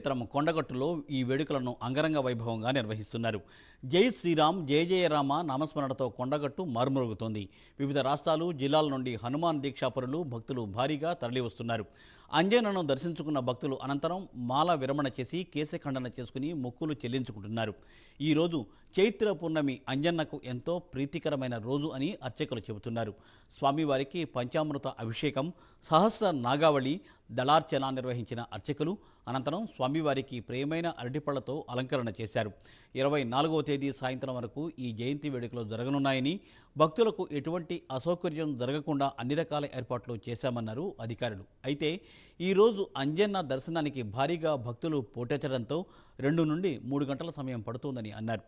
క్షేత్రం కొండగట్టులో ఈ వేడుకలను అంగరంగ వైభవంగా నిర్వహిస్తున్నారు. జై శ్రీరామ్ జయ జయ రామ నామస్మరణతో కొండగట్టు మారుమరుగుతోంది. వివిధ రాష్ట్రాలు జిల్లాల నుండి హనుమాన్ దీక్షాపరులు భక్తులు భారీగా తరలివస్తున్నారు. అంజనను దర్శించుకున్న భక్తులు అనంతరం మాల విరమణ చేసి కేశఖండన చేసుకుని మొక్కులు చెల్లించుకుంటున్నారు. ఈరోజు చైత్ర పూర్ణమి అంజన్నకు ఎంతో ప్రీతికరమైన రోజు అని అర్చకులు చెబుతున్నారు. స్వామివారికి పంచామృత అభిషేకం సహస్ర నాగావళి దళార్చన నిర్వహించిన అర్చకులు అనంతరం స్వామివారికి ప్రియమైన అరటిపళ్ళతో అలంకరణ చేశారు. ఇరవై నాలుగవ తేదీ సాయంత్రం వరకు ఈ జయంతి వేడుకలు జరగనున్నాయని భక్తులకు ఎటువంటి అసౌకర్యం జరగకుండా అన్ని రకాల ఏర్పాట్లు చేశామన్నారు అధికారులు. అయితే ఈరోజు అంజన్న దర్శనానికి భారీగా భక్తులు పోటెచ్చడంతో రెండు నుండి మూడు గంటల సమయం పడుతోందని అన్నారు.